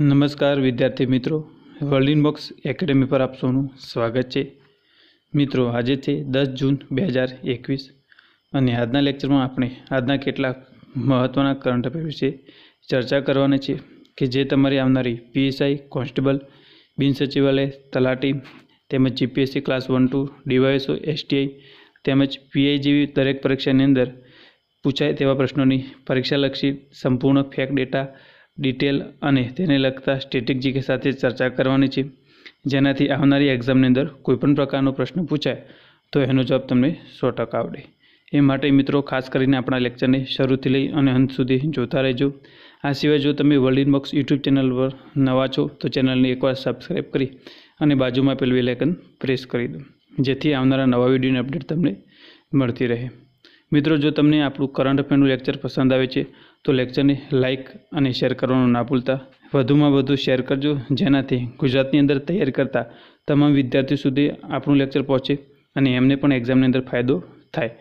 નમસ્કાર વિદ્યાર્થી મિત્રો. વર્લ્ડ ઇનબોક્સ એકેડેમી પર આપ સૌનું સ્વાગત છે. મિત્રો, આજે છે દસ જૂન બે હજાર એકવીસ અને આજના લેક્ચરમાં આપણે આજના કેટલાક મહત્ત્વના કરંટ અફેર વિશે ચર્ચા કરવાની છે કે જે તમારી આવનારી પીએસઆઈ, કોન્સ્ટેબલ, બિન સચિવાલય, તલાટી તેમજ GPSC class one two, DYSO, STI તેમજ પીઆઈ જેવી દરેક પરીક્ષાની અંદર પૂછાય તેવા પ્રશ્નોની પરીક્ષાલક્ષી સંપૂર્ણ ફેક ડેટા ડિટેલ અને તેને લગતા સ્ટેટિક જીકે સાથે ચર્ચા કરવાની છે. જેનાથી આવનારી એક્ઝામની અંદર કોઈપણ પ્રકારનો પ્રશ્ન પૂછાય, તો એનો જવાબ તમને સો ટકા આવડે. એ માટે મિત્રો, ખાસ કરીને આપણા લેક્ચરને શરૂથી લઈ અને અંત સુધી જોતા રહેજો. આ સિવાય જો તમે વર્લ્ડ ઇનબોક્સ યુટ્યુબ ચેનલ પર નવા છો, તો ચેનલને એકવાર સબસ્ક્રાઈબ કરી અને બાજુમાં પેલું બેલાઇકન પ્રેસ કરી દો, જેથી આવનારા નવા વિડીયોની અપડેટ તમને મળતી રહે. મિત્રો, જો તમને આપણું કરંટ અફેરનું લેક્ચર પસંદ આવે છે તો લેક્ચરને લાઇક અને શેર કરવાનું ના ભૂલતા. વધુમાં વધુ શેર કરજો, જેનાથી ગુજરાતની અંદર તૈયારી કરતા તમામ વિદ્યાર્થીઓ સુધી આપણું લેક્ચર પહોંચે અને એમને પણ એક્ઝામની અંદર ફાયદો થાય.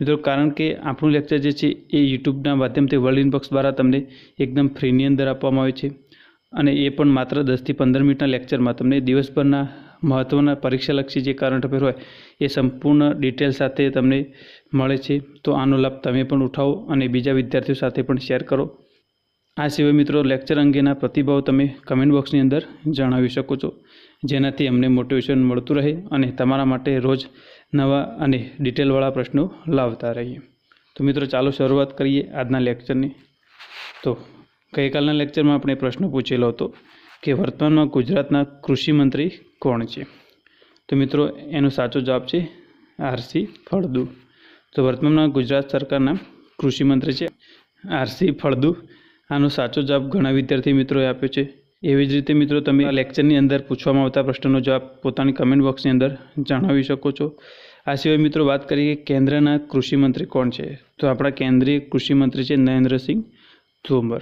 મિત્રો, કારણ કે આપણું લેક્ચર જે છે એ યુટ્યુબના માધ્યમથી વર્લ્ડ ઇનબોક્સ દ્વારા તમને એકદમ ફ્રીની અંદર આપવામાં આવે છે અને એ પણ માત્ર દસથી પંદર મિનિટના લેક્ચરમાં તમને દિવસભરના મહત્ત્વના પરીક્ષાલક્ષી જે કરંટ અફેર હોય, એ સંપૂર્ણ ડિટેલ સાથે તમને મળે છે. તો આનો લાભ તમે પણ ઉઠાવો અને બીજા વિદ્યાર્થીઓ સાથે પણ શેર કરો. આ સિવાય મિત્રો, લેક્ચર અંગેના પ્રતિભાવ તમે કમેન્ટ બોક્સની અંદર જણાવી શકો છો. જેનાથી અમને મોટિવેશન મળતું રહે અને તમારા માટે રોજ નવા અને ડિટેલવાળા પ્રશ્નો લાવતા રહીએ. તો મિત્રો, ચાલો શરૂઆત કરીએ આજના લેક્ચરની. તો ગઈકાલના લેક્ચરમાં આપણે પ્રશ્ન પૂછેલો હતો. કે વર્તમાનમાં ગુજરાતના કૃષિ મંત્રી કોણ છે? તો મિત્રો, એનો સાચો જવાબ છે આરસી ફળદુ. તો વર્તમાનમાં ગુજરાત સરકારના કૃષિ મંત્રી છે આરસી ફળદુ. આનો સાચો જવાબ ઘણા વિદ્યાર્થી મિત્રોએ આપ્યો છે. એવી જ રીતે મિત્રો, તમે આ લેક્ચરની અંદર પૂછવામાં આવતા પ્રશ્નનો જવાબ પોતાની કમેન્ટ બોક્સની અંદર જણાવી શકો છો. આ સિવાય મિત્રો, વાત કરીએ કે કેન્દ્રના કૃષિ મંત્રી કોણ છે? તો આપણા કેન્દ્રીય કૃષિ મંત્રી છે નરેન્દ્રસિંહ તોમર.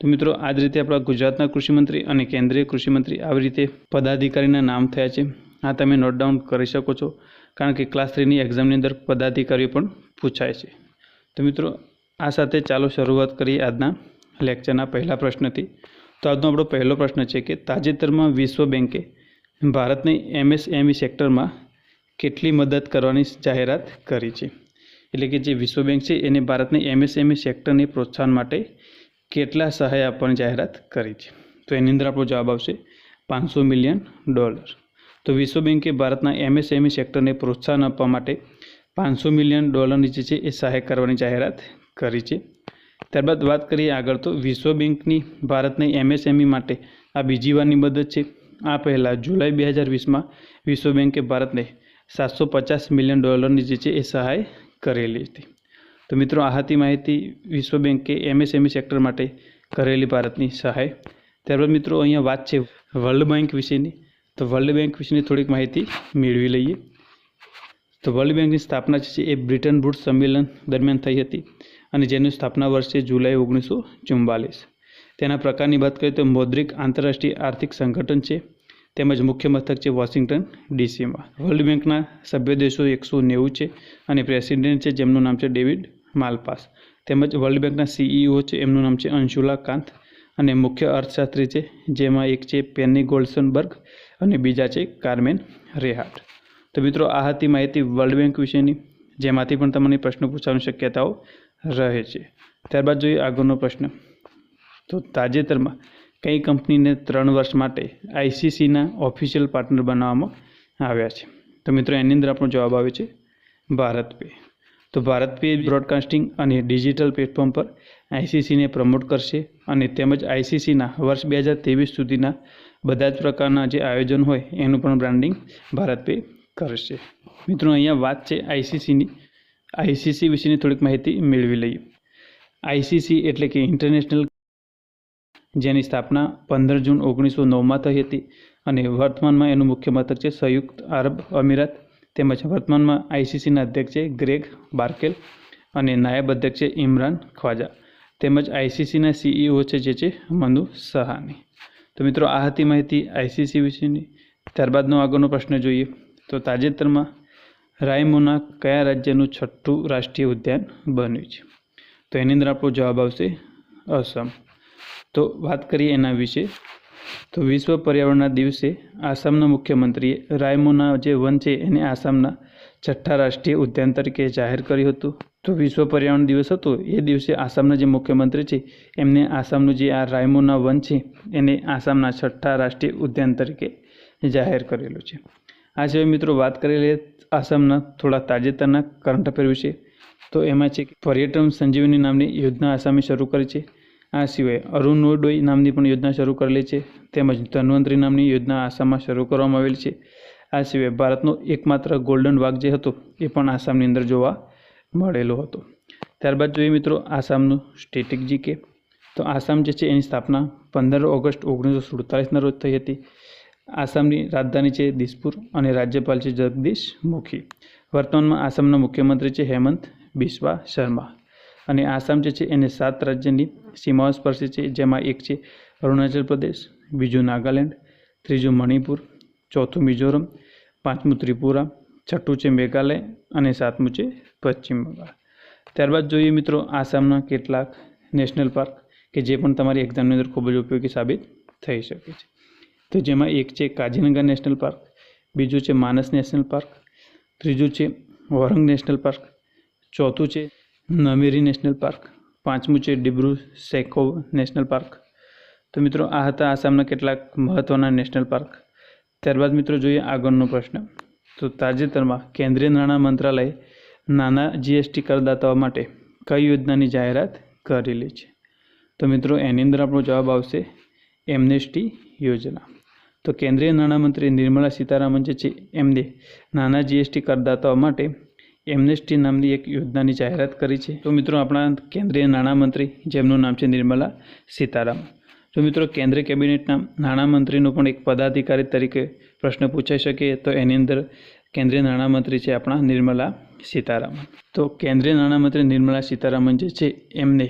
તો મિત્રો આ જ રીતે આપણા ગુજરાતના કૃષિમંત્રી અને કેન્દ્રીય કૃષિમંત્રી આવી રીતે પદાધિકારીના નામ થયા છે. આ તમે નોટ ડાઉન કરી શકો છો, કારણ કે ક્લાસ થ્રીની એક્ઝામની અંદર પદાધિકારીઓ પણ પૂછાય છે. તો મિત્રો, આ સાથે ચાલો શરૂઆત કરીએ આજના લેક્ચરના પહેલા પ્રશ્નથી. તો આજનો આપણો પહેલો પ્રશ્ન છે કે, તાજેતરમાં વિશ્વ બેંકે ભારતની એમએસએમઈ સેક્ટરમાં કેટલી મદદ કરવાની જાહેરાત કરી છે? એટલે કે જે વિશ્વ બેંક છે, એને ભારતની એમએસએમઈ સેક્ટરની પ્રોત્સાહન માટે કેટલા સહાય આપવાની જાહેરાત કરી છે? તો એની અંદર આપણો જવાબ આવશે પાંચસો મિલિયન ડોલર. તો વિશ્વ બેંકે ભારતના એમએસએમઈ સેક્ટરને પ્રોત્સાહન આપવા માટે પાંચસો મિલિયન ડોલરની જે છે એ સહાય કરવાની જાહેરાત કરી છે. ત્યારબાદ વાત કરીએ આગળ, તો વિશ્વ બેંકની ભારતને એમએસએમઈ માટે આ બીજી વારની મદદ છે. આ પહેલાં જુલાઈ બે હજાર વીસમાં વિશ્વ બેંકે ભારતને સાતસો પચાસ મિલિયન ડોલરની જે છે એ સહાય કરેલી હતી. તો મિત્રો, આ હતી માહિતી વિશ્વ બેંકે એમએસએમઈ સેક્ટર માટે કરેલી ભારતની સહાય. ત્યારબાદ મિત્રો, અહીંયા વાત છે વર્લ્ડ બેંક વિશેની. તો વર્લ્ડ બેંક વિશેની થોડીક માહિતી મેળવી લઈએ. તો વર્લ્ડ બેંકની સ્થાપના છે એ બ્રિટન વૂડ સંમેલન દરમિયાન થઈ હતી અને જેની સ્થાપના વર્ષ જુલાઈ ઓગણીસો ચુમ્બાલીસ તેના પ્રકારની વાત કરીએ તો મૌદ્રિક આંતરરાષ્ટ્રીય આર્થિક સંગઠન છે, તેમજ મુખ્ય મથક છે વોશિંગ્ટન ડીસીમાં. વર્લ્ડ બેંકના સભ્ય દેશો એકસો નેવું છે અને પ્રેસિડેન્ટ છે, જેમનું નામ છે ડેવિડ માલપાસ. તેમજ વર્લ્ડ બેંકના સીઈઓ છે, એમનું નામ છે અંશુલા કાંત. અને મુખ્ય અર્થશાસ્ત્રી છે, જેમાં એક છે પેની ગોલ્ડસનબર્ગ અને બીજા છે કાર્મેન રેહાટ. તો મિત્રો, આ હતી માહિતી વર્લ્ડ બેંક વિશેની, જેમાંથી પણ તમને પ્રશ્નો પૂછવાની શક્યતાઓ રહે છે. ત્યારબાદ જોઈએ આગળનો પ્રશ્ન. તો તાજેતરમાં કઈ કંપનીને ત્રણ વર્ષ માટે આઈસીસીના ઓફિશિયલ પાર્ટનર બનાવવામાં આવ્યા છે? તો મિત્રો, એની અંદર આપણો જવાબ આવે છે, ભારત પે. તો ભારત પે બ્રોડકાસ્ટિંગ અને ડિજિટલ પ્લેટફોર્મ પર આઈસીસીને પ્રમોટ કરશે અને તેમજ આઈસીસીના વર્ષ બે હજાર ત્રેવીસ સુધીના બધા જ પ્રકારના જે આયોજન હોય એનું પણ બ્રાન્ડિંગ ભારત પે કરશે. મિત્રો, અહીંયા વાત છે આઈસીસીની આઈસીસી વિશેની થોડીક માહિતી મેળવી લઈએ. આઈસીસી એટલે કે ઇન્ટરનેશનલ જેની સ્થાપના પંદર જૂન ઓગણીસો નવમાં થઈ હતી અને વર્તમાનમાં એનું મુખ્ય મથક છે સંયુક્ત આરબ અમીરાત. તેમજ વર્તમાનમાં આઈસીસીના અધ્યક્ષ છે ગ્રેગ બાર્કેલ અને નાયબ અધ્યક્ષ છે ઇમરાન ખ્વાજા. તેમજ આઈસીસીના સીઈઓ છે જે છે મનુ સહાની. તો મિત્રો, આ હતી માહિતી આઈસીસી વિશેની. ત્યારબાદનો આગળનો પ્રશ્ન જોઈએ. તો તાજેતરમાં રાયમોના કયા રાજ્યનું છઠ્ઠું રાષ્ટ્રીય ઉદ્યાન બન્યું છે? તો એની અંદર આપણો જવાબ આવશે અસમ. તો વાત કરીએ એના વિશે. તો વિશ્વ પર્યાવરણના દિવસે આસામના મુખ્યમંત્રીએ રાયમોના જે વન છે એને આસામના છઠ્ઠા રાષ્ટ્રીય ઉદ્યાન તરીકે જાહેર કર્યું હતું. તો વિશ્વ પર્યાવરણ દિવસ હતો, એ દિવસે આસામના જે મુખ્યમંત્રી છે, એમને આસામનું જે આ રાયમોના વન છે, એને આસામના છઠ્ઠા રાષ્ટ્રીય ઉદ્યાન તરીકે જાહેર કરેલું છે. આ સિવાય મિત્રો વાત કરેલી આસામના થોડા તાજેતરના કરંટ અફેર વિશે, તો એમાં છે કે પર્યટન સંજીવની નામની યોજના આસામે શરૂ કરી છે. આ સિવાય અરુણોદય નામની પણ યોજના શરૂ કરેલી છે. તેમજ ધન્વંતરી નામની યોજના આસામમાં શરૂ કરવામાં આવેલી છે. આ સિવાય ભારતનો એકમાત્ર ગોલ્ડન વાઘ જે હતો, એ પણ આસામની અંદર જોવા મળેલો હતો. ત્યારબાદ જોઈએ મિત્રો આસામનું સ્ટેટિક જીકે. તો આસામ જે છે, એની સ્થાપના પંદર ઓગસ્ટ ઓગણીસો સુડતાલીસના રોજ થઈ હતી. આસામની રાજધાની છે દિસપુર અને રાજ્યપાલ છે જગદીશ મુખી. વર્તમાનમાં આસામના મુખ્યમંત્રી છે હેમંત બિસ્વા શર્મા. અને આસામ જે છે, એને સાત રાજ્યની સીમાઓ સ્પર્શે છે, જેમાં એક છે અરુણાચલ પ્રદેશ, બીજું નાગાલેન્ડ, ત્રીજું મણિપુર, ચોથું મિઝોરમ, પાંચમું ત્રિપુરા, છઠ્ઠું છે મેઘાલય અને સાતમું છે પશ્ચિમ બંગાળ. ત્યારબાદ જોઈએ મિત્રો આસામના કેટલાક નેશનલ પાર્ક કે જે પણ તમારી એક્ઝામની અંદર ખૂબ જ ઉપયોગી સાબિત થઈ શકે છે. તો જેમાં એક છે કાજીનગર નેશનલ પાર્ક, બીજું છે માનસ નેશનલ પાર્ક, ત્રીજું છે વોરંગ નેશનલ પાર્ક, ચોથું છે નમેરી નેશનલ પાર્ક પાંચમું છે ડિબ્રુ સેખોવ નેશનલ પાર્ક. તો મિત્રો, આ હતા આસામના કેટલાક મહત્ત્વના નેશનલ પાર્ક. ત્યારબાદ મિત્રો જોઈએ આગળનો પ્રશ્ન. તો તાજેતરમાં કેન્દ્રીય નાણાં મંત્રાલયે નાના જીએસટી કરદાતાઓ માટે કઈ યોજનાની જાહેરાત કરેલી છે? તો મિત્રો, એની અંદર આપણો જવાબ આવશે એમનેસ્ટી યોજના. તો કેન્દ્રીય નાણામંત્રી નિર્મલા સીતારામન જે છે, એમને નાના જીએસટી કરદાતાઓ માટે એમનેસ્ટી નામની એક યોજનાની જાહેરાત કરી છે. તો મિત્રો આપણા કેન્દ્રીય નાણામંત્રી જેમનું નામ છે નિર્મલા સીતારામન તો મિત્રો કેન્દ્રીય કેબિનેટના નાણામંત્રીનો પણ એક પદાધિકારી તરીકે પ્રશ્ન પૂછાઈ શકે, તો એની અંદર કેન્દ્રીય નાણામંત્રી છે આપણા નિર્મલા સીતારામન. તો કેન્દ્રીય નાણામંત્રી નિર્મલા સીતારામન જે છે, એમને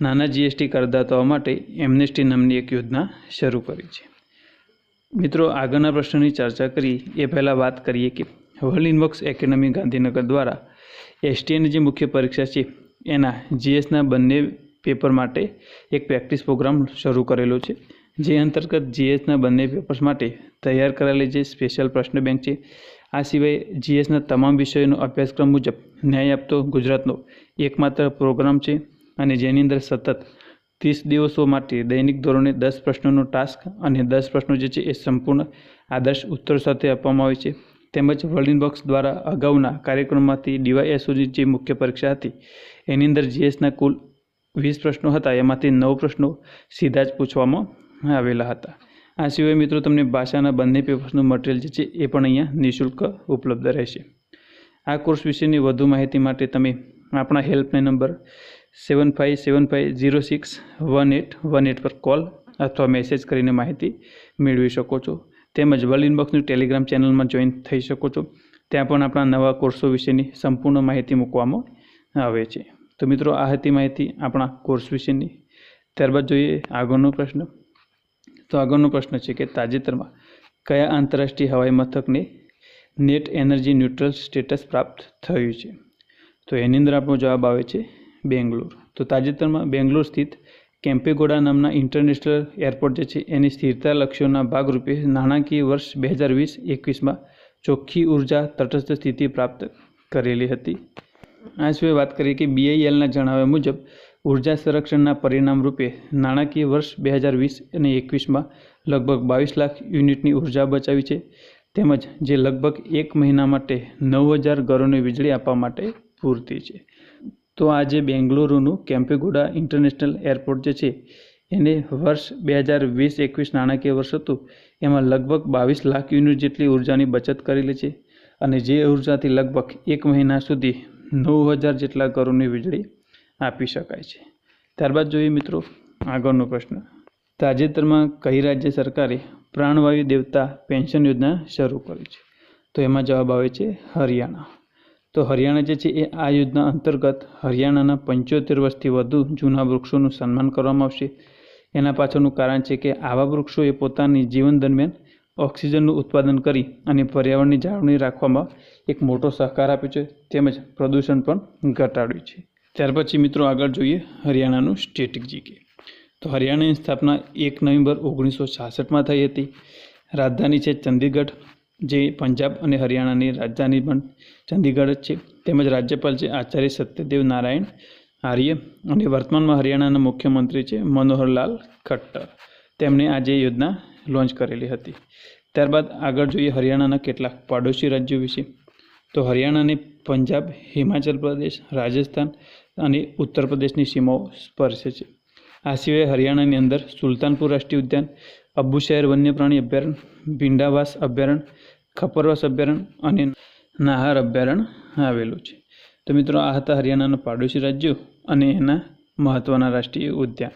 નાના જીએસટી કરદાતાઓ માટે એમનેસ્ટી નામની એક યોજના શરૂ કરી છે. મિત્રો આગળના પ્રશ્નની ચર્ચા કરી, એ પહેલાં વાત કરીએ કે વર્લ્ડ ઇનવર્ક્સ એકેડમી ગાંધીનગર દ્વારા એસટીએની જે મુખ્ય પરીક્ષા છે. એના જીએસના બંને પેપર માટે એક પ્રેક્ટિસ પ્રોગ્રામ શરૂ કરેલો છે. જે અંતર્ગત જીએસના બંને પેપર્સ માટે તૈયાર કરાયેલી જે સ્પેશિયલ પ્રશ્ન બેંક છે, આ સિવાય જીએસના તમામ વિષયોનો અભ્યાસક્રમ મુજબ ન્યાય આપતો ગુજરાતનો એકમાત્ર પ્રોગ્રામ છે અને જેની અંદર સતત ત્રીસ દિવસો માટે દૈનિક ધોરણે દસ પ્રશ્નોનો ટાસ્ક અને દસ પ્રશ્નો જે છે એ સંપૂર્ણ આદર્શ ઉત્તર સાથે આપવામાં આવે છે. તેમજ વર્લ્ડ બોક્સ દ્વારા અગાઉના કાર્યક્રમમાંથી ડીવાયએસઓની જે મુખ્ય પરીક્ષા હતી, એની અંદર જીએસના કુલ વીસ પ્રશ્નો હતા, એમાંથી નવ પ્રશ્નો સીધા જ પૂછવામાં આવેલા હતા. આ સિવાય મિત્રો તમને ભાષાના બંને પેપર્સનું મટીરિયલ જે છે એ પણ અહીંયા નિઃશુલ્ક ઉપલબ્ધ રહેશે. આ કોર્સ વિશેની વધુ માહિતી માટે તમે આપણા helpline number seven five seven five zero six one eight one eight પર કોલ અથવા મેસેજ કરીને માહિતી મેળવી શકો છો. તેમજ વર્લ્ડ ઇનબોક્સની ટેલિગ્રામ ચેનલમાં જોઈન થઈ શકો છો. ત્યાં પણ આપણા નવા કોર્સો વિશેની સંપૂર્ણ માહિતી મૂકવામાં આવે છે. તો મિત્રો, આ હતી માહિતી આપણા કોર્સ વિશેની. ત્યારબાદ જોઈએ આગળનો પ્રશ્ન. તો આગળનો પ્રશ્ન છે કે તાજેતરમાં કયા આંતરરાષ્ટ્રીય હવાઈ મથકને નેટ એનર્જી ન્યુટ્રલ સ્ટેટસ પ્રાપ્ત થયું છે? તો એની અંદર આપણો જવાબ આવે છે બેંગ્લોર. તો તાજેતરમાં બેંગ્લોર સ્થિત કેમ્પેગોડા નામના ઇન્ટરનેશનલ એરપોર્ટ જે છે, એની સ્થિરતા લક્ષ્યોના ભાગરૂપે નાણાકીય વર્ષ બે હજાર વીસ એકવીસમાં ચોખ્ખી ઊર્જા તટસ્થ સ્થિતિ પ્રાપ્ત કરેલી હતી. આ સિવાય વાત કરીએ કે બીઆઈએલના જણાવ્યા મુજબ, ઊર્જા સંરક્ષણના પરિણામ રૂપે નાણાકીય વર્ષ બે હજાર વીસ અને એકવીસમાં લગભગ બાવીસ લાખ યુનિટની ઊર્જા બચાવી છે, તેમજ જે લગભગ એક મહિના માટે નવ હજાર ઘરોને વીજળી આપવા માટે પૂરતી છે. તો આ જે બેંગલુરુનું કેમ્પેગુડા ઇન્ટરનેશનલ એરપોર્ટ જે છે, એને વર્ષ બે હજાર વીસ એકવીસ નાણાકીય વર્ષ હતું. એમાં લગભગ બાવીસ લાખ યુનિટ જેટલી ઉર્જાની બચત કરેલી છે અને જે ઉર્જાથી લગભગ એક મહિના સુધી નવ હજાર જેટલા ઘરોની વીજળી આપી શકાય છે. ત્યારબાદ જોઈએ મિત્રો, આગળનો પ્રશ્ન. તાજેતરમાં કઈ રાજ્ય સરકારે પ્રાણવાયુ દેવતા પેન્શન યોજના શરૂ કરી છે? તો એમાં જવાબ આવે છે હરિયાણા. તો હરિયાણા જે છે એ આ યોજના અંતર્ગત હરિયાણાના પંચોતેર વર્ષથી વધુ જૂના વૃક્ષોનું સન્માન કરવામાં આવશે. એના પાછળનું કારણ છે કે આવા વૃક્ષોએ પોતાની જીવન દરમિયાન ઓક્સિજનનું ઉત્પાદન કરી અને પર્યાવરણની જાળવણી રાખવામાં એક મોટો સહકાર આપ્યો છે, તેમજ પ્રદૂષણ પણ ઘટાડ્યું છે. ત્યાર પછી મિત્રો આગળ જોઈએ હરિયાણાનું સ્ટેટિક જીકે. તો હરિયાણાની સ્થાપના એક નવેમ્બર ઓગણીસો છાસઠમાં થઈ હતી. રાજધાની છે ચંદીગઢ. જે પંજાબ અને હરિયાણાની રાજધાની પણ ચંદીગઢ જ છે. તેમજ રાજ્યપાલ છે આચાર્ય સત્યદેવ નારાયણ આર્ય અને વર્તમાનમાં હરિયાણાના મુખ્યમંત્રી છે મનોહરલાલ ખટ્ટર. તેમણે આજે યોજના લોન્ચ કરેલી હતી. ત્યારબાદ આગળ જોઈએ હરિયાણાના કેટલાક પાડોશી રાજ્યો વિશે. તો હરિયાણાને પંજાબ, હિમાચલ પ્રદેશ, રાજસ્થાન અને ઉત્તર પ્રદેશની સીમાઓ સ્પર્શે છે. આ સિવાય હરિયાણાની અંદર સુલતાનપુર રાષ્ટ્રીય ઉદ્યાન અબ્બુશહેર વન્યપ્રાણી અભયારણ્ય, ભીંડાવાસ અભયારણ્ય, ખપરવાસ અભયારણ્ય અને નાહર અભયારણ્ય આવેલું છે. તો મિત્રો, આ હતા હરિયાણાના પાડોશી રાજ્યો અને એના મહત્ત્વના રાષ્ટ્રીય ઉદ્યાન,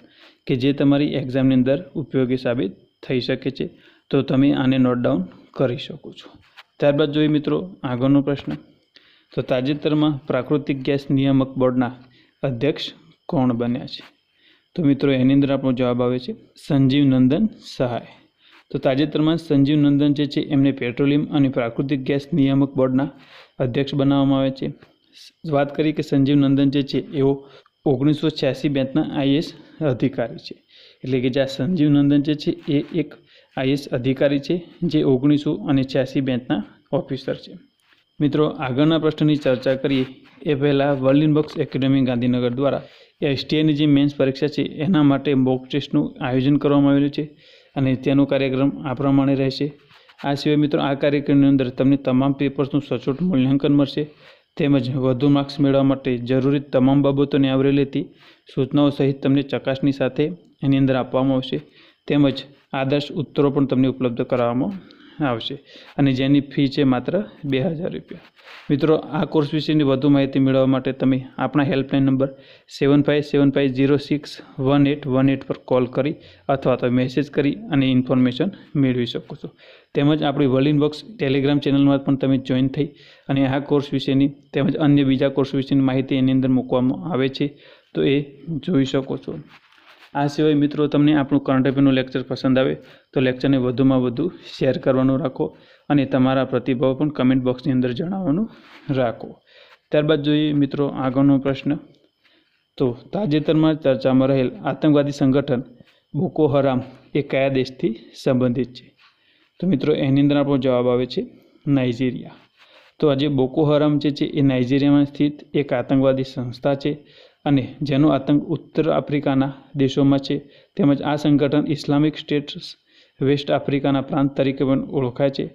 કે જે તમારી એક્ઝામની અંદર ઉપયોગી સાબિત થઈ શકે છે. તો તમે આને નોટ ડાઉન કરી શકો છો. ત્યારબાદ જોઈએ મિત્રો, આગળનો પ્રશ્ન. તો તાજેતરમાં પ્રાકૃતિક ગેસ નિયામક બોર્ડના અધ્યક્ષ કોણ બન્યા છે? તો મિત્રો, એની અંદર આપણો જવાબ આવે છે સંજીવ નંદન સહાય. તો તાજેતરમાં સંજીવ નંદન જે છે, એમને પેટ્રોલિયમ અને પ્રાકૃતિક ગેસ નિયામક બોર્ડના અધ્યક્ષ બનાવવામાં આવે છે. વાત કરીએ કે સંજીવ નંદન જે છે, એઓ ઓગણીસો છ્યાસી બેચના આઈએસ અધિકારી છે. એટલે કે જે આ સંજીવ નંદન જે છે, એ એક આઈએસ અધિકારી છે, જે ઓગણીસો અને છ્યાસી બેચના ઓફિસર છે. મિત્રો, આગળના પ્રશ્નની ચર્ચા કરીએ એ પહેલાં વર્લ્ડ ઇનબોક્સ એકેડેમી ગાંધીનગર દ્વારા એસટીઆઈની જે મેન્સ પરીક્ષા છે, એના માટે મોક ટેસ્ટનું આયોજન કરવામાં આવેલું છે અને તેનો કાર્યક્રમ આ પ્રમાણે રહેશે. આ સિવાય મિત્રો, આ કાર્યક્રમની અંદર તમને તમામ પેપર્સનું સચોટ મૂલ્યાંકન મળશે તેમજ વધુ માર્ક્સ મેળવવા માટે જરૂરી તમામ બાબતોને આવરી લેતી સૂચનાઓ સહિત તમને ચકાસણી સાથે એની અંદર આપવામાં આવશે. તેમજ આદર્શ ઉત્તરો પણ તમને ઉપલબ્ધ કરાવવામાં આવશે. અને જેની ફી છે માત્ર બે હજાર રૂપિયા. મિત્રો, આ કોર્સ વિશેની વધુ માહિતી મેળવવા માટે તમે આપણા helpline number seven five seven five zero six one eight one eight પર કોલ કરી અથવા તો મેસેજ કરી અને ઇન્ફોર્મેશન મેળવી શકો છો. તેમજ આપણી વર્લ્ડ ઇનબોક્સ ટેલિગ્રામ ચેનલમાં પણ તમે જોઈન થઈ અને આ કોર્સ વિશેની તેમજ અન્ય બીજા કોર્સ વિશેની માહિતી એની અંદર મૂકવામાં આવે છે, તો એ જોઈ શકો છો. આ સિવાય મિત્રો તમને આપણું કરંટ અફેરનું લેક્ચર પસંદ આવે તો લેક્ચરને વધુમાં વધુ શેર કરવાનું રાખો અને તમારા પ્રતિભાવ પણ કમેન્ટ બોક્સની અંદર જણાવવાનું રાખો. ત્યારબાદ જોઈએ મિત્રો આગળનો પ્રશ્ન. તો તાજેતરમાં ચર્ચામાં રહેલ આતંકવાદી સંગઠન બોકો હરામ એ કયા દેશથી સંબંધિત છે? તો મિત્રો એની અંદર આપણો જવાબ આવે છે નાઇજીરિયા તો આજે બોકો હરામ જે છે એ નાઇજીરિયામાં સ્થિત એક આતંકવાદી સંસ્થા છે. અને જેનો આતંક ઉત્તર આફ્રિકાના દેશોમાં છે, તેમજ આ સંગઠન ઇસ્લામિક સ્ટેટ્સ વેસ્ટ આફ્રિકાના પ્રાંત તરીકે પણ ઓળખાય છે.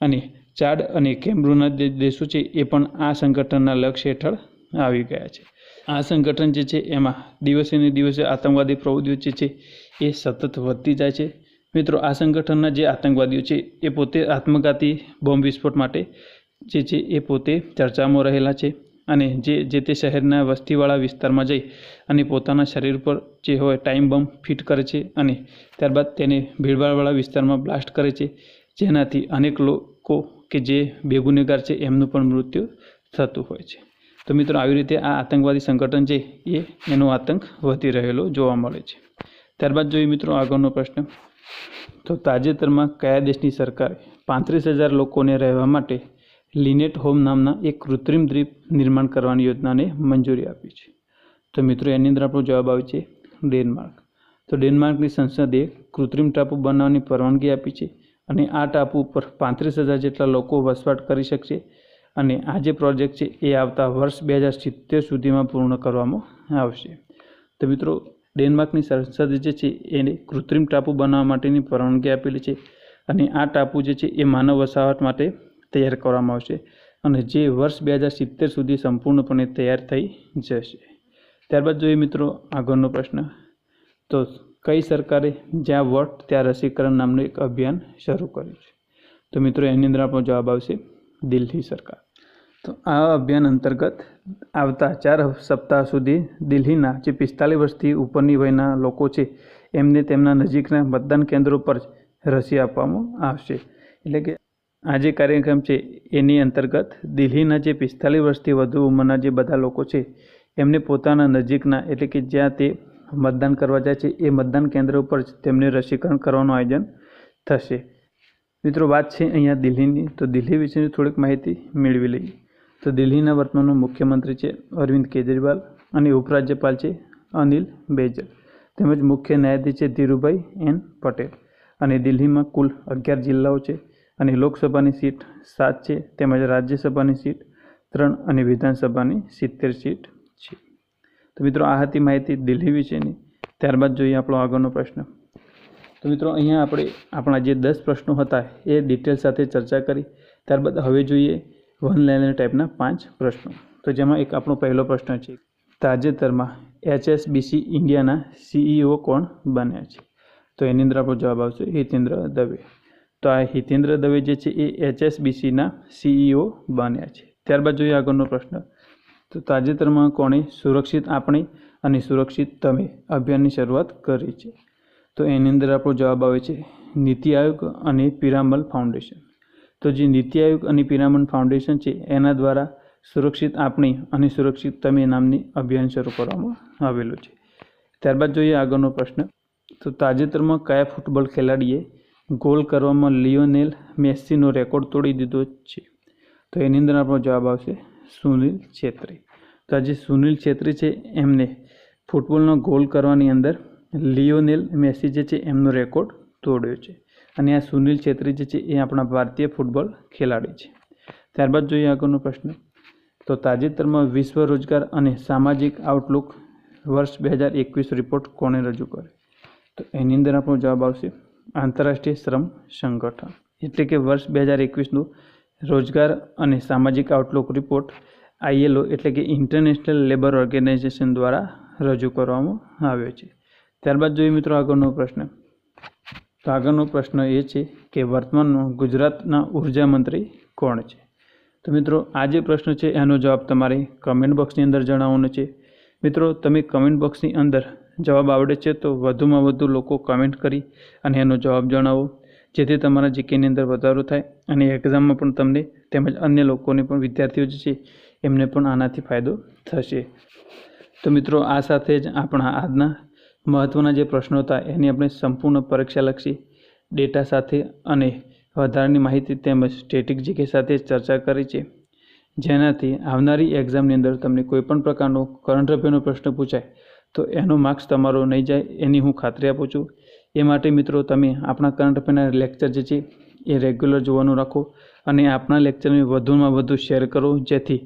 અને ચાડ અને કેમરૂના દેશો છે, એ પણ આ સંગઠનના લક્ષ્ય હેઠળ આવી ગયા છે. આ સંગઠન જે છે, એમાં દિવસે ને દિવસે આતંકવાદી પ્રવૃત્તિઓ જે છે, એ સતત વધતી જાય છે. મિત્રો, આ સંગઠનના જે આતંકવાદીઓ છે, એ પોતે આત્મઘાતી બોમ્બ વિસ્ફોટ માટે જે છે, એ પોતે ચર્ચામાં રહેલા છે. અને જે જે તે શહેરના વસ્તીવાળા વિસ્તારમાં જઈ અને પોતાના શરીર પર જે હોય ટાઈમ બમ્પ ફિટ કરે છે અને ત્યારબાદ તેને ભીડભાડવાળા વિસ્તારમાં બ્લાસ્ટ કરે છે. જેનાથી અનેક લોકો કે જે બેગુનેગાર છે એમનું પણ મૃત્યુ થતું હોય છે. તો મિત્રો, આવી રીતે આ આતંકવાદી સંગઠન છે એ, એનો આતંક વધી રહેલો જોવા મળે છે. ત્યારબાદ જોઈએ મિત્રો, આગળનો પ્રશ્ન. તો તાજેતરમાં કયા દેશની સરકારે પાંત્રીસ હજાર લોકોને રહેવા માટે લિનેટ હોમ નામના એક કૃત્રિમ દ્વીપ નિર્માણ કરવાની યોજનાને મંજૂરી આપી છે. તો મિત્રો, એની અંદર આપણો જવાબ આવે છે ડેનમાર્ક. તો ડેનમાર્કની સંસદે કૃત્રિમ ટાપુ બનાવવાની પરવાનગી આપી છે અને આ ટાપુ ઉપર પાંત્રીસ હજાર જેટલા લોકો વસવાટ કરી શકશે અને આ જે પ્રોજેક્ટ છે એ આવતા વર્ષ બે હજાર સિત્તેર સુધીમાં પૂર્ણ કરવામાં આવશે. તો મિત્રો, ડેનમાર્કની સંસદ જે છે એને કૃત્રિમ ટાપુ બનાવવા માટેની પરવાનગી આપેલી છે અને આ ટાપુ જે છે એ માનવ વસાહત માટે તૈયાર કરવામાં આવશે અને જે વર્ષ બે હજાર સિત્તેર સુધી સંપૂર્ણપણે તૈયાર થઈ જશે. ત્યારબાદ જોઈએ મિત્રો આગળનો પ્રશ્ન. તો કઈ સરકારે જ્યાં વોટ, ત્યાં રસીકરણ નામનું એક અભિયાન શરૂ કર્યું છે? તો મિત્રો એની અંદર આપણો જવાબ આવશે દિલ્હી સરકાર. તો આ અભિયાન અંતર્ગત આવતા ચાર સપ્તાહ સુધી દિલ્હીના જે પિસ્તાલીસ વર્ષથી ઉપરની વયના લોકો છે, એમને તેમના નજીકના મતદાન કેન્દ્રો પર રસી આપવામાં આવશે. એટલે કે આ જે કાર્યક્રમ છે, એની અંતર્ગત દિલ્હીના જે પિસ્તાલીસ વર્ષથી વધુ ઉંમરના જે બધા લોકો છે, એમને પોતાના નજીકના એટલે કે જ્યાં તે મતદાન કરવા જાય છે, એ મતદાન કેન્દ્ર ઉપર જ તેમને રસીકરણ કરવાનું આયોજન થશે. મિત્રો, વાત છે અહીંયા દિલ્હીની, તો દિલ્હી વિશેની થોડીક માહિતી મેળવી લઈએ. તો દિલ્હીના વર્તમાનનો મુખ્યમંત્રી છે અરવિંદ કેજરીવાલ અને ઉપરાજ્યપાલ છે અનિલ બેજલ. તેમજ મુખ્ય ન્યાયાધીશ છે ધીરુભાઈ એન પટેલ. અને દિલ્હીમાં કુલ અગિયાર જિલ્લાઓ છે અને લોકસભાની સીટ સાત છે, તેમજ રાજ્યસભાની સીટ ત્રણ અને વિધાનસભાની સિત્તેર સીટ છે. તો મિત્રો, આ હતી માહિતી દિલ્હી વિશેની. ત્યારબાદ જોઈએ આપણો આગળનો પ્રશ્ન. તો મિત્રો, અહીંયા આપણે આપણા જે દસ પ્રશ્નો હતા એ ડિટેલ સાથે ચર્ચા કરી. ત્યારબાદ હવે જોઈએ વન લાઇનર ટાઈપના પાંચ પ્રશ્નો. તો જેમાં એક આપણો પહેલો પ્રશ્ન છે, તાજેતરમાં એચએસબીસી ઇન્ડિયાના સીઈઓ કોણ બન્યા છે? તો એની અંદર આપણો જવાબ આવશે હિતેન્દ્ર દવે. તો આ હિતેન્દ્ર દવે જે છે એ એચએસબીસીના સીઈઓ બન્યા છે. ત્યારબાદ જોઈએ આગળનો પ્રશ્ન. તો તાજેતરમાં કોણે સુરક્ષિત આપણે અને સુરક્ષિત તમે અભિયાનની શરૂઆત કરી છે? તો એની અંદર આપણો જવાબ આવે છે નીતિ આયોગ અને પિરામલ ફાઉન્ડેશન. તો જે નીતિ આયોગ અને પિરામલ ફાઉન્ડેશન છે એના દ્વારા સુરક્ષિત આપણે અને સુરક્ષિત તમે નામની અભિયાન શરૂ કરવામાં આવેલું છે. ત્યારબાદ જોઈએ આગળનો પ્રશ્ન. તો તાજેતરમાં કયા ફૂટબોલ ખેલાડીએ ગોલ કરવામાં લિયોનેલ મેસ્સીનો રેકોર્ડ તોડી દીધો છે. તો એની અંદર આપણો જવાબ આવશે સુનિલ છેત્રી. તો આજે સુનિલ છેત્રી છે એમને ફૂટબોલનો ગોલ કરવાની અંદર લિયોનેલ મેસી જે છે એમનો રેકોર્ડ તોડ્યો છે. અને આ સુનિલ છેત્રી જે છે એ આપણા ભારતીય ફૂટબોલ ખેલાડી છે. ત્યારબાદ જોઈએ આગળનો પ્રશ્ન. તો તાજેતરમાં વિશ્વ રોજગાર અને સામાજિક આઉટલુક વર્ષ બે હજાર એકવીસ રિપોર્ટ કોણે રજૂ કરે તો એની અંદર આપણો જવાબ આવશે આંતરરાષ્ટ્રીય શ્રમ સંગઠન. એટલે કે વર્ષ બે હજાર એકવીસનું રોજગાર અને સામાજિક આઉટલુક રિપોર્ટ આઈએલઓ એટલે કે ઇન્ટરનેશનલ લેબર ઓર્ગેનાઇઝેશન દ્વારા રજૂ કરવામાં આવ્યો છે. ત્યારબાદ જોઈએ મિત્રો આગળનો પ્રશ્ન. તો આગળનો પ્રશ્ન એ છે કે વર્તમાનમાં ગુજરાતના ઊર્જા મંત્રી કોણ છે? તો મિત્રો, આ જે પ્રશ્ન છે એનો જવાબ તમારે કમેન્ટ બોક્સની અંદર જણાવવાનો છે. મિત્રો, તમે કમેન્ટ બોક્સની અંદર જવાબ આવડે છે તો વધુમાં વધુ લોકો કમેન્ટ કરી અને એનો જવાબ જણાવો. જેથી તમારા જીકેની અંદર વધારો થાય અને એક્ઝામમાં પણ તમને તેમજ અન્ય લોકોને પણ વિદ્યાર્થીઓ જે છે એમને પણ આનાથી ફાયદો થશે. તો મિત્રો, આ સાથે જ આપણા આજના મહત્ત્વના જે પ્રશ્નો હતા એની આપણે સંપૂર્ણ પરીક્ષાલક્ષી ડેટા સાથે અને વધારાની માહિતી તેમજ સ્ટેટિક જીકે સાથે ચર્ચા કરી છે. જેનાથી આવનારી એક્ઝામની અંદર તમને કોઈપણ પ્રકારનો કરંટ અફેરનો પ્રશ્ન પૂછાય તો એનો માર્ક્સ તમારો નહીં જાય, એની હું ખાતરી આપું છું. એ માટે મિત્રો તમે આપણા કરંટ અફેરના લેક્ચર જે છે, એ રેગ્યુલર જોવાનું રાખો અને આપણા લેક્ચરને વધુમાં વધુ શેર કરો, જેથી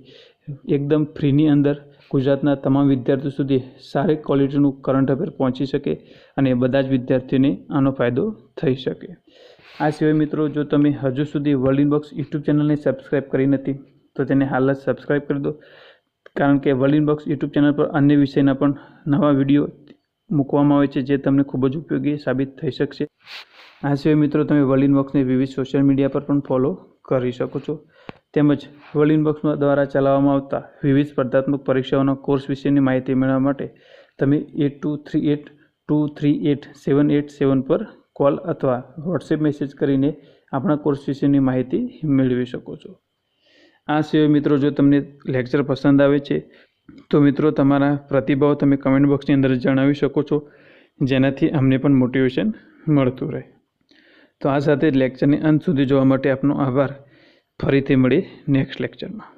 એકદમ ફ્રીની અંદર ગુજરાતના તમામ વિદ્યાર્થીઓ સુધી સારી ક્વોલિટીનું કરંટ અફેર પહોંચી શકે અને બધા જ વિદ્યાર્થીઓને આનો ફાયદો થઈ શકે. આ સિવાય મિત્રો, જો તમે હજુ સુધી વર્લ્ડ ઇનબોક્સ યુટ્યુબ ચેનલને સબસ્ક્રાઈબ કરી નથી, તો તેને હાલ જ સબસ્ક્રાઈબ કરી દો. કારણ કે વર્લ્ડ ઇનબોક્સ યુટ્યુબ ચેનલ પર અન્ય વિષયના પણ નવા વીડિયો મૂકવામાં આવે છે, જે તમને ખૂબ જ ઉપયોગી સાબિત થઈ શકશે. આ સિવાય મિત્રો, તમે વર્લ્ડ ઇનબોક્સને વિવિધ સોશિયલ મીડિયા પર પણ ફોલો કરી શકો છો. તેમજ વર્લ્ડ ઇનબોક્સમાં દ્વારા ચલાવવામાં આવતા વિવિધ સ્પર્ધાત્મક પરીક્ષાઓના કોર્સ વિશેની માહિતી મેળવવા માટે તમે eight two three eight, two three eight, seven eight, seven પર કોલ અથવા વોટ્સએપ મેસેજ કરીને આપણા કોર્સ વિશેની માહિતી મેળવી શકો છો. આ સિવાય મિત્રો જો તમને લેક્ચર પસંદ આવે છે, તો મિત્રો તમારા પ્રતિભાવ તમે કમેન્ટ બોક્સની અંદર જણાવી શકો છો, જેનાથી અમને પણ મોટિવેશન મળતું રહે. તો આ સાથે લેક્ચરની અંત સુધી જોવા માટે આપનો આભાર. ફરીથી મળીએ નેક્સ્ટ લેક્ચરમાં